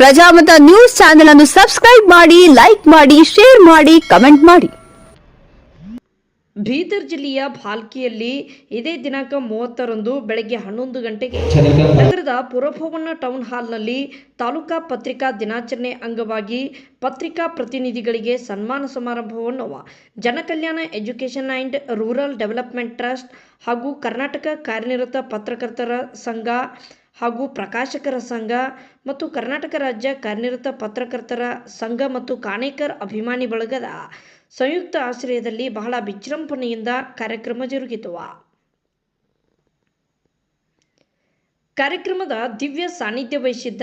Prajamata news channel ಅನ್ನು subscribe ಮಾಡಿ, like ಮಾಡಿ, ಶೇರ್ ಮಾಡಿ, ಕಮೆಂಟ್ ಮಾಡಿ. ಬೀದರ್ ಜಿಲ್ಲೆಯ ಭಾಲ್ಕಿಯಲ್ಲಿ ಇದೇ ದಿನಾಂಕ ಮೂವತ್ತರಂದು ಬೆಳಗ್ಗೆ ಹನ್ನೊಂದು ಗಂಟೆಗೆ ನಗರದ ಪುರಭವನ ಟೌನ್ ಹಾಲ್ನಲ್ಲಿ ತಾಲೂಕಾ ಪತ್ರಿಕಾ ದಿನಾಚರಣೆ ಅಂಗವಾಗಿ ಪತ್ರಿಕಾ ಪ್ರತಿನಿಧಿಗಳಿಗೆ ಸನ್ಮಾನ ಸಮಾರಂಭವನ್ನು Janakalyana education and rural development trust ಹಾಗೂ ಕರ್ನಾಟಕ ಕಾರ್ಯನಿರತ ಪತ್ರಕರ್ತರ ಸಂಘ ಹಾಗೂ ಪ್ರಕಾಶಕರ ಸಂಘ ಮತ್ತು ಕರ್ನಾಟಕ ರಾಜ್ಯ ಕಾರ್ಯನಿರತ ಪತ್ರಕರ್ತರ ಸಂಘ ಮತ್ತು ಕಾಣೇಕರ್ ಅಭಿಮಾನಿ ಬಳಗದ ಸಂಯುಕ್ತ ಆಶ್ರಯದಲ್ಲಿ ಬಹಳ ವಿಜೃಂಭಣೆಯಿಂದ ಕಾರ್ಯಕ್ರಮ ಜರುಗಿತು. ಕಾರ್ಯಕ್ರಮದ ದಿವ್ಯ ಸಾನ್ನಿಧ್ಯ ವಹಿಸಿದ್ದ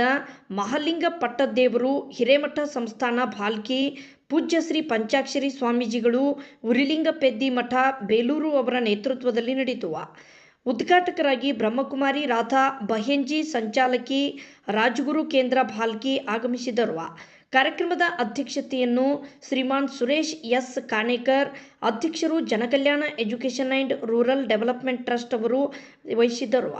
ಮಹಾಲಿಂಗ ಪಟ್ಟದೇವರು, ಹಿರೇಮಠ ಸಂಸ್ಥಾನ ಭಾಲ್ಕಿ, ಪೂಜ್ಯ ಶ್ರೀ ಪಂಚಾಕ್ಷರಿ ಸ್ವಾಮೀಜಿಗಳು, ಉರಿಲಿಂಗ ಪೆದ್ದಿ ಮಠ, ಬೇಲೂರು ಅವರ ನೇತೃತ್ವದಲ್ಲಿ ನಡೆಯಿತು. ಉದ್ಘಾಟಕರಾಗಿ ಬ್ರಹ್ಮಕುಮಾರಿ ರಾಧಾ, ಬಹೆಂಜಿ ಸಂಚಾಲಕಿ ರಾಜಗುರು ಕೇಂದ್ರ ಭಾಲ್ಕಿ ಆಗಮಿಸಿದರು. ಕಾರ್ಯಕ್ರಮದ ಅಧ್ಯಕ್ಷತೆಯನ್ನು ಶ್ರೀಮಾನ್ ಸುರೇಶ್ ಎಸ್. ಕಾಣೇಕರ್, ಅಧ್ಯಕ್ಷರು Janakalyana education and rural development trust ಅವರು ವಹಿಸಿದ್ದರು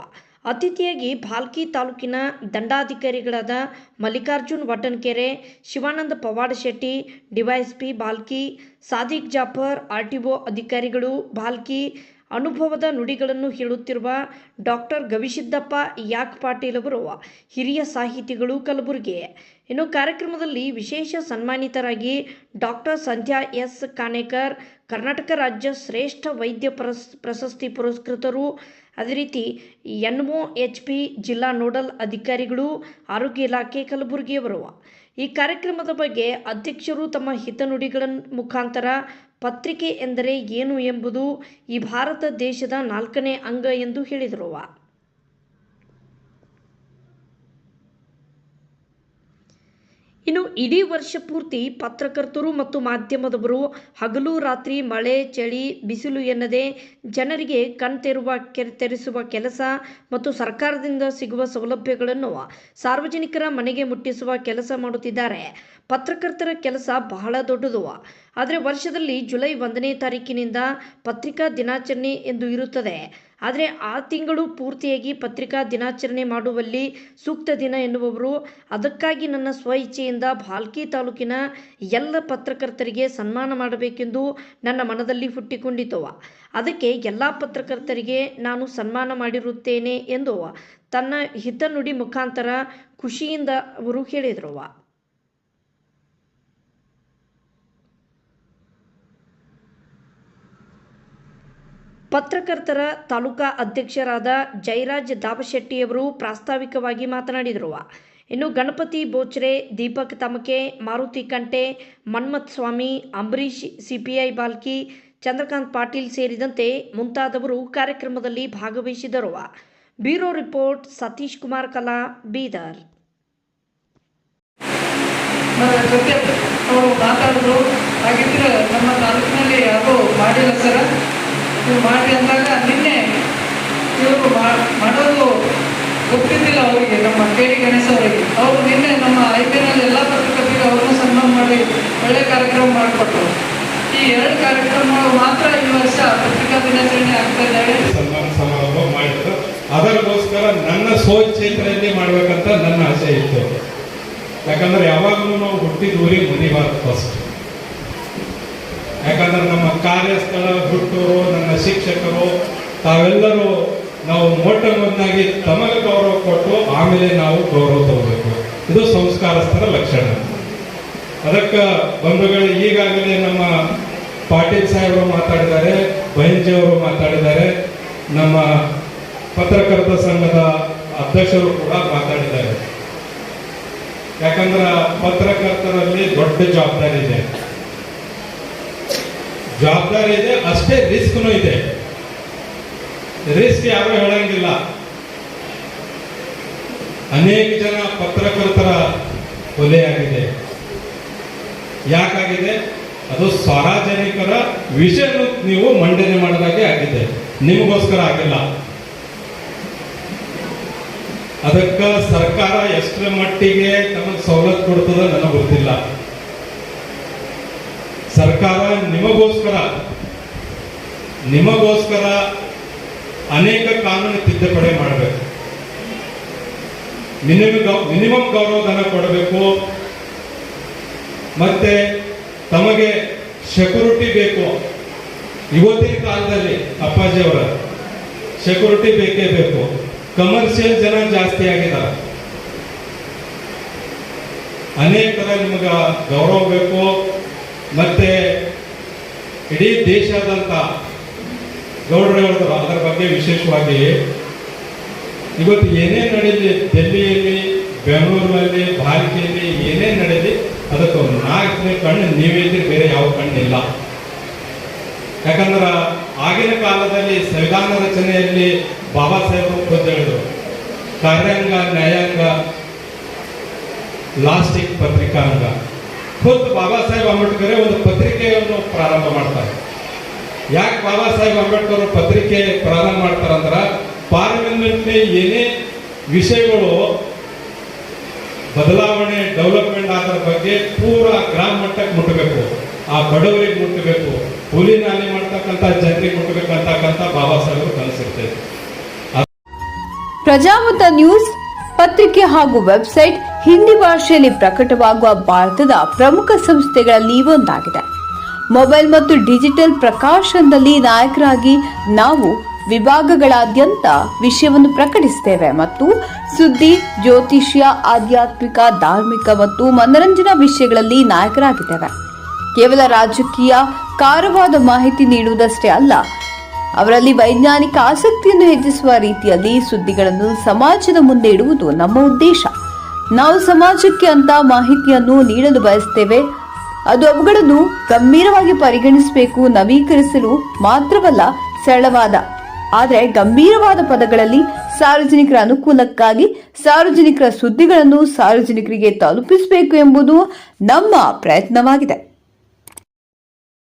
ಅತಿಥಿಯಾಗಿ ಭಾಲ್ಕಿ ತಾಲೂಕಿನ ದಂಡಾಧಿಕಾರಿಗಳಾದ ಮಲ್ಲಿಕಾರ್ಜುನ್ ವಟನ್ಕೆರೆ ಶಿವಾನಂದ ಪವಾಡ ಶೆಟ್ಟಿ ಡಿವೈಎಸ್ಪಿ ಭಾಲ್ಕಿ, ಸಾದಿಕ್ ಜಾಫರ್, ಆರ್ಟಿಒ ಅಧಿಕಾರಿಗಳು ಬಾಲ್ಕಿ ಅನುಭವದ ನುಡಿಗಳನ್ನು ಹೇಳುತ್ತಿರುವ ಡಾಕ್ಟರ್ ಗವಿಸಿದ್ದಪ್ಪ ಯಾಕ್ ಪಾಟೀಲ್ ಅವರು, ಹಿರಿಯ ಸಾಹಿತಿಗಳು ಕಲಬುರಗಿ. ಇನ್ನು ಕಾರ್ಯಕ್ರಮದಲ್ಲಿ ವಿಶೇಷ ಸನ್ಮಾನಿತರಾಗಿ ಡಾಕ್ಟರ್ ಸಂಧ್ಯಾ ಎಸ್ ಕಾನೇಕರ್, ಕರ್ನಾಟಕ ರಾಜ್ಯ ಶ್ರೇಷ್ಠ ವೈದ್ಯ ಪ್ರಸ್, ಪ್ರಶಸ್ತಿ ಪುರಸ್ಕೃತರು, ಅದೇ ರೀತಿ ಎನ್ ಒ ಎಚ್ ಪಿ ಜಿಲ್ಲಾ ನೋಡಲ್ ಅಧಿಕಾರಿಗಳು, ಆರೋಗ್ಯ ಇಲಾಖೆ ಕಲಬುರಗಿಯವರು. ಈ ಕಾರ್ಯಕ್ರಮದ ಬಗ್ಗೆ ಅಧ್ಯಕ್ಷರು ತಮ್ಮ ಹಿತನುಡಿಗಳ ಮುಖಾಂತರ ಪತ್ರಿಕೆ ಎಂದರೆ ಏನು ಎಂಬುದು ಈ ಭಾರತ ದೇಶದ ನಾಲ್ಕನೇ ಅಂಗ ಎಂದು ಹೇಳಿದರು. ಇನ್ನು ಇಡೀ ವರ್ಷ ಪೂರ್ತಿ ಪತ್ರಕರ್ತರು ಮತ್ತು ಮಾಧ್ಯಮದವರು ಹಗಲು ರಾತ್ರಿ ಮಳೆ, ಚಳಿ, ಬಿಸಿಲು ಎನ್ನದೆ ಜನರಿಗೆ ಕಣ್ತೆರುವ ತೆರೆಸುವ ಕೆಲಸ ಮತ್ತು ಸರ್ಕಾರದಿಂದ ಸಿಗುವ ಸೌಲಭ್ಯಗಳನ್ನು ಸಾರ್ವಜನಿಕರ ಮನೆಗೆ ಮುಟ್ಟಿಸುವ ಕೆಲಸ ಮಾಡುತ್ತಿದ್ದಾರೆ. ಪತ್ರಕರ್ತರ ಕೆಲಸ ಬಹಳ ದೊಡ್ಡದು. ಆದರೆ ವರ್ಷದಲ್ಲಿ ಜುಲೈ ಒಂದನೇ ತಾರೀಕಿನಿಂದ ಪತ್ರಿಕಾ ದಿನಾಚರಣೆ ಎಂದು ಇರುತ್ತದೆ. ಆದರೆ ಆ ತಿಂಗಳು ಪೂರ್ತಿಯಾಗಿ ಪತ್ರಿಕಾ ದಿನಾಚರಣೆ ಮಾಡುವಲ್ಲಿ ಸೂಕ್ತ ದಿನ ಎನ್ನುವವರು. ಅದಕ್ಕಾಗಿ ನನ್ನ ಸ್ವ ಇಚ್ಛೆಯಿಂದ ಭಾಲ್ಕಿ ತಾಲೂಕಿನ ಎಲ್ಲ ಪತ್ರಕರ್ತರಿಗೆ ಸನ್ಮಾನ ಮಾಡಬೇಕೆಂದು ನನ್ನ ಮನದಲ್ಲಿ ಹುಟ್ಟಿಕೊಂಡಿತವ ಅದಕ್ಕೆ ಎಲ್ಲ ಪತ್ರಕರ್ತರಿಗೆ ನಾನು ಸನ್ಮಾನ ಮಾಡಿರುತ್ತೇನೆ ಎಂದು ತನ್ನ ಹಿತನುಡಿ ಮುಖಾಂತರ ಖುಷಿಯಿಂದ ಅವರು ಹೇಳಿದರು ಪತ್ರಕರ್ತರ ತಾಲೂಕಾ ಅಧ್ಯಕ್ಷರಾದ ಜಯರಾಜ್ ದಾಬಶೆಟ್ಟಿಯವರು ಪ್ರಾಸ್ತಾವಿಕವಾಗಿ ಮಾತನಾಡಿದರು. ಇನ್ನು ಗಣಪತಿ ಬೋಚ್ರೆ, ದೀಪಕ್ ತಮಕೆ, ಮಾರುತಿ ಕಂಟೆ ಮನ್ಮಥ್ ಸ್ವಾಮಿ ಅಂಬರೀಶ್ ಸಿಪಿಐ ಬಾಲ್ಕಿ, ಚಂದ್ರಕಾಂತ್ ಪಾಟೀಲ್ ಸೇರಿದಂತೆ ಮುಂತಾದವರು ಕಾರ್ಯಕ್ರಮದಲ್ಲಿ ಭಾಗವಹಿಸಿದರು. ಬ್ಯೂರೋ ರಿಪೋರ್ಟ್, ಸತೀಶ್ ಕುಮಾರ್ ಕಲಾ, ಬೀದರ್. ಅವರು ಮಾತಾಡಿದ್ರು. ಹಾಗಿದ್ರೆ ನಮ್ಮ ತಾಲೂಕಿನಲ್ಲಿ ಯಾರು ಮಾಡಿಲ್ಲ ಸರ? ನೀವು ಮಾಡಿ ಅಂದಾಗ ನಿನ್ನೆ ಇವರು ಮಾಡೋದು ಗೊತ್ತಿದ್ದಿಲ್ಲ ಅವರಿಗೆ, ನಮ್ಮ ಕೆ ಡಿ ಗಣೇಶ್ ಅವರಿಗೆ. ಅವರು ನಿನ್ನೆ ನಮ್ಮ ಐ ಪಿ ಎಲ್ ಎಲ್ಲ ಪತ್ರಕರ್ತರಿಗೆ ಅವ್ರನ್ನೂ ಸನ್ಮಾನ ಮಾಡಿ ಒಳ್ಳೆ ಕಾರ್ಯಕ್ರಮ ಮಾಡಿಕೊಟ್ರು. ಈ ಎರಡು ಕಾರ್ಯಕ್ರಮಗಳು ಮಾತ್ರ ಈ ವರ್ಷ ಪತ್ರಿಕಾ ದಿನಾಚರಣೆ ಆಗ್ತಾ ಇದ್ದಾವೆ. ಸನ್ಮಾನ ಸಮಾರಂಭ ಮಾಡಿದ್ರು. ಅದಕ್ಕೋಸ್ಕರ ನನ್ನ ಸ್ವಚ್ಛೇತ್ರದಲ್ಲಿ ಮಾಡಬೇಕಂತ ನನ್ನ ಆಸೆ ಇತ್ತು. ಯಾಕಂದ್ರೆ ಯಾವಾಗಲೂ ನಾವು ಹುಟ್ಟಿದ ಊರಿಗೆ ಮನಿಬಾರ್ದು ಫಸ್ಟ್ ಯಾಕಂದ್ರೆ ನಮ್ಮ ಕಾರ್ಯಸ್ಥಳ ಹುಟ್ಟೂರು ನನ್ನ ಶಿಕ್ಷಕರು, ತಾವೆಲ್ಲರೂ ನಾವು ಮೊಟ್ಟ ಮೊದಲಾಗಿ ತಮಗೆ ಗೌರವ ಕೊಟ್ಟು ಆಮೇಲೆ ನಾವು ಗೌರವ ತಗೋಬೇಕು. ಇದು ಸಂಸ್ಕಾರಸ್ಥರ ಲಕ್ಷಣ. ಅದಕ್ಕೆ ಬಂಧುಗಳು, ಈಗಾಗಲೇ ನಮ್ಮ ಪಾಟೀಲ್ ಸಾಹೇಬರು ಮಾತಾಡಿದ್ದಾರೆ ಅವರು ಮಾತಾಡಿದ್ದಾರೆ, ನಮ್ಮ ಪತ್ರಕರ್ತ ಸಂಘದ ಅಧ್ಯಕ್ಷರು ಕೂಡ ಮಾತಾಡಿದ್ದಾರೆ. ಯಾಕಂದ್ರೆ ಪತ್ರಕರ್ತರಲ್ಲಿ ದೊಡ್ಡ ಜವಾಬ್ದಾರಿ ಇದೆ. ಜವಾಬ್ದಾರಿ ಇದೆ, ಅಷ್ಟೇ ರಿಸ್ಕ್ನೂ ಇದೆ. ರಿಸ್ಕ್ ಯಾರು ಹೇಳಂಗಿಲ್ಲ. ಅನೇಕ ಜನ ಪತ್ರಕರ್ತರ ಕೊಲೆಯಾಗಿದೆ. ಯಾಕಾಗಿದೆ? ಅದು ಸಾರ್ವಜನಿಕರ ವಿಷಯ ನೀವು ಮಂಡನೆ ಮಾಡಿದಾಗೆ ಆಗಿದೆ. ನಿಮಗೋಸ್ಕರ ಆಗಿಲ್ಲ. ಅದಕ್ಕೆ ಸರ್ಕಾರ ಎಷ್ಟರ ಮಟ್ಟಿಗೆ ತಮಗೆ ಸವಲತ್ತು ಕೊಡ್ತದ ನನಗೆ ಗೊತ್ತಿಲ್ಲ. ಸರ್ಕಾರ ನಿಮಗೋಸ್ಕರ ನಿಮಗೋಸ್ಕರ ಅನೇಕ ಕಾನೂನು ತಿದ್ದುಪಡಿ ಮಾಡಬೇಕು. ಮಿನಿಮಮ್ ಮಿನಿಮಮ್ ಗೌರವಧನ ಕೊಡಬೇಕು. ಮತ್ತೆ ತಮಗೆ ಸೆಕ್ಯೂರಿಟಿ ಬೇಕು. ಇವತ್ತಿನ ಕಾಲದಲ್ಲಿ ಅಪ್ಪಾಜಿಯವರ ಸೆಕ್ಯೂರಿಟಿ ಬೇಕೇ ಬೇಕು. ಕಮರ್ಷಿಯಲ್ ಜನ ಜಾಸ್ತಿ ಆಗಿದ್ದಾರೆ. ಅನೇಕರ ನಿಮಗೆ ಗೌರವ ಬೇಕು. ಮತ್ತೆ ಇಡೀ ದೇಶಾದಂತ ಗೌಡರು ಅದರ ಬಗ್ಗೆ ವಿಶೇಷವಾಗಿ ಇವತ್ತು ಏನೇ ನಡೀಲಿ, ಡೆಲ್ಲಿಯಲ್ಲಿ, ಬೆಂಗಳೂರಿನಲ್ಲಿ ಭಾರತೀಯಲ್ಲಿ ಏನೇ ನಡೀಲಿ, ಅದಕ್ಕೆ ನಾಲ್ಕನೇ ಕಣ್ಣು ನೀವಿದ್ರೆ ಬೇರೆ ಯಾವ ಕಣ್ಣಿಲ್ಲ. ಯಾಕಂದ್ರೆ ಆಗಿನ ಕಾಲದಲ್ಲಿ ಸಂವಿಧಾನ ರಚನೆಯಲ್ಲಿ ಬಾಬಾ ಖುದ್ದು ಹೇಳಿದ್ರು, ಕಾರ್ಯಾಂಗ, ನ್ಯಾಯಾಂಗ, ಲಾಸ್ಟಿಕ್ ಪತ್ರಿಕಾಂಗ. ಖುದ್ದು ಬಾಬಾ ಸಾಹೇಬ್ ಅಂಬೇಡ್ಕರ್ ಒಂದು ಪತ್ರಿಕೆಯನ್ನು ಪ್ರಾರಂಭ ಮಾಡ್ತಾರೆ. ಯಾಕೆ ಬಾಬಾ ಸಾಹೇಬ್ ಅಂಬೇಡ್ಕರ್ ಪತ್ರಿಕೆ ಪ್ರಾರಂಭ ಮಾಡ್ತಾರಂದ್ರೆ ಪಾರ್ಲಿಮೆಂಟ್ನಲ್ಲಿ ಏನೇ ವಿಷಯಗಳು ಬದಲಾವಣೆ, ಡೆವಲಪ್ಮೆಂಟ್ ಆದ್ರ ಬಗ್ಗೆ ಪೂರ ಗ್ರಾಮ ಮಟ್ಟಕ್ಕೆ ಮುಟ್ಟಬೇಕು ಆ ಬಡವರಿಗೆ ಮುಟ್ಟಬೇಕು ಹುಲಿ ನಾಲಿ ಮಾಡ್ತಕ್ಕಂಥ ಜನರಿಗೆ ಮುಟ್ಟಬೇಕಂತಕ್ಕಂಥ ಬಾಬಾ ಸಾಹೇಬ್ ಕನಸಿರ್ತೈತೆ ಪ್ರಜಾಮತ ನ್ಯೂಸ್ ಪತ್ರಿಕೆ ಹಾಗೂ ವೆಬ್ಸೈಟ್ ಹಿಂದಿ ಭಾಷೆಯಲ್ಲಿ ಪ್ರಕಟವಾಗುವ ಭಾರತದ ಪ್ರಮುಖ ಸಂಸ್ಥೆಗಳಲ್ಲಿ ಒಂದಾಗಿದೆ. ಮೊಬೈಲ್ ಮತ್ತು ಡಿಜಿಟಲ್ ಪ್ರಕಾಶನದಲ್ಲಿ ನಾಯಕರಾಗಿ ನಾವು ವಿಭಾಗಗಳಾದ್ಯಂತ ವಿಷಯವನ್ನು ಪ್ರಕಟಿಸುತ್ತೇವೆ ಮತ್ತು ಸುದ್ದಿ, ಜ್ಯೋತಿಷ್ಯ, ಆಧ್ಯಾತ್ಮಿಕ, ಧಾರ್ಮಿಕ ಮತ್ತು ಮನರಂಜನಾ ವಿಷಯಗಳಲ್ಲಿ ನಾಯಕರಾಗಿದ್ದೇವೆ. ಕೇವಲ ರಾಜಕೀಯ ಕಾರವಾದ ಮಾಹಿತಿ ನೀಡುವುದಷ್ಟೇ ಅಲ್ಲ, ಅವರಲ್ಲಿ ವೈಜ್ಞಾನಿಕ ಆಸಕ್ತಿಯನ್ನು ಹೆಚ್ಚಿಸುವ ರೀತಿಯಲ್ಲಿ ಸುದ್ದಿಗಳನ್ನು ಸಮಾಜದ ಮುಂದೆ ಇಡುವುದು ನಮ್ಮ ಉದ್ದೇಶ. ನಾವು ಸಮಾಜಕ್ಕೆ ಅಂತ ಮಾಹಿತಿಯನ್ನು ನೀಡಲು ಬಯಸ್ತೇವೆ. ಅದು ಅವುಗಳನ್ನು ಗಂಭೀರವಾಗಿ ಪರಿಗಣಿಸಬೇಕು, ನವೀಕರಿಸಲು ಮಾತ್ರವಲ್ಲ, ಸರಳವಾದ. ಆದರೆ ಗಂಭೀರವಾದ ಪದಗಳಲ್ಲಿ ಸಾರ್ವಜನಿಕರ ಅನುಕೂಲಕ್ಕಾಗಿ ಸಾರ್ವಜನಿಕರ ಸುದ್ದಿಗಳನ್ನು ಸಾರ್ವಜನಿಕರಿಗೆ ತಲುಪಿಸಬೇಕು ಎಂಬುದು ನಮ್ಮ ಪ್ರಯತ್ನವಾಗಿದೆ.